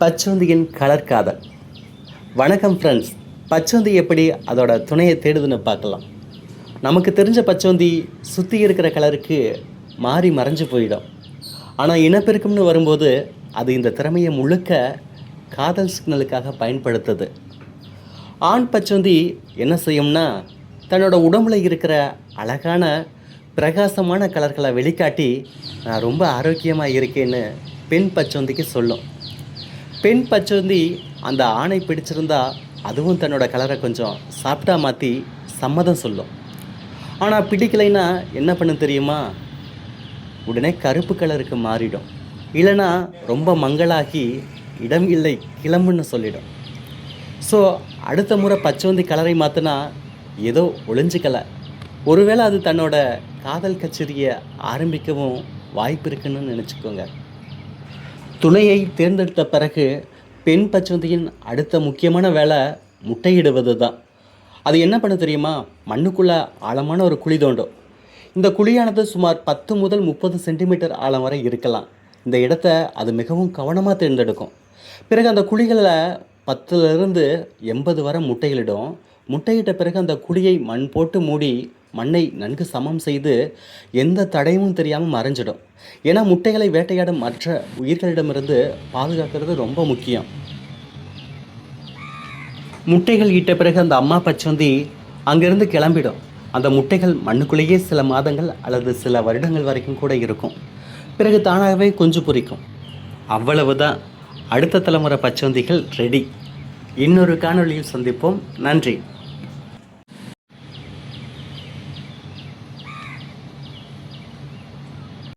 பச்சோந்தியின் colour காதல். வணக்கம் friends பச்சோந்தி எப்படி அதோட துணையை தேடுதுன்னு பார்க்கலாம். நமக்கு தெரிஞ்ச பச்சோந்தி சுற்றி இருக்கிற கலருக்கு மாறி மறைஞ்சு போயிடும். ஆனால் இனப்பெருக்கம்னு வரும்போது அது இந்த திறமையை முழுக்க காதல் சிக்னலுக்காக பயன்படுத்துது. ஆண் பச்சோந்தி என்ன செய்யும்னா தன்னோட உடம்புல இருக்கிற அழகான பிரகாசமான கலர்களை வெளிக்காட்டி நான் ரொம்ப ஆரோக்கியமாக இருக்கேன்னு பெண் பச்சோந்திக்கு சொல்லும். பெண் பச்சோந்தி அந்த ஆணை பிடிச்சிருந்தா அதுவும் தன்னோட கலரை கொஞ்சம் சாப்பிட்டா மாற்றி சம்மதம் சொல்லும். ஆனால் பிடிக்கலைன்னா என்ன பண்ணும் தெரியுமா? உடனே கருப்பு கலருக்கு மாறிடும். இல்லைன்னா ரொம்ப மங்களாகி இடம் இல்லை கிளம்புன்னு சொல்லிடும். ஸோ அடுத்த முறை பச்சோந்தி கலரை மாற்றினா ஏதோ ஒளிஞ்சிக்கலை. ஒருவேளை அது தன்னோட காதல் கச்சேரியை ஆரம்பிக்கவும் வாய்ப்பு இருக்குன்னு நினச்சிக்கோங்க. துணையை தேர்ந்தெடுத்த பிறகு பெண் பச்சோந்தியின் அடுத்த முக்கியமான வேலை முட்டையிடுவது தான் அது என்ன பண்ண தெரியுமா? மண்ணுக்குள்ளே ஆழமான ஒரு குழி தோண்டும். இந்த குழியானது சுமார் பத்து முதல் முப்பது சென்டிமீட்டர் ஆழம் வரை இருக்கலாம். இந்த இடத்த அது மிகவும் கவனமாக தேர்ந்தெடுக்கும். பிறகு அந்த குழிகளில் பத்துலேருந்து எண்பது வரை முட்டைகளிடும் முட்டையிட்ட பிறகு அந்த குழியை மண் போட்டு மூடி மண்ணை நன்கு சமம் செய்து எந்த தடையும் தெரியாமல் மறைஞ்சிடும். ஏன்னா முட்டைகளை வேட்டையாடும் மற்ற உயிர்களிடமிருந்து பாதுகாக்கிறது ரொம்ப முக்கியம். முட்டைகள் ஈட்ட பிறகு அந்த அம்மா பச்சந்தி அங்கேருந்து கிளம்பிடும். அந்த முட்டைகள் மண்ணுக்குள்ளேயே சில மாதங்கள் அல்லது சில வருடங்கள் வரைக்கும் கூட இருக்கும். பிறகு தானாகவே குஞ்சு பொரிக்கும். அவ்வளவுதான். அடுத்த தலைமுறை பச்சந்திகள் ரெடி இன்னொரு காணொளியில் சந்திப்போம். நன்றி.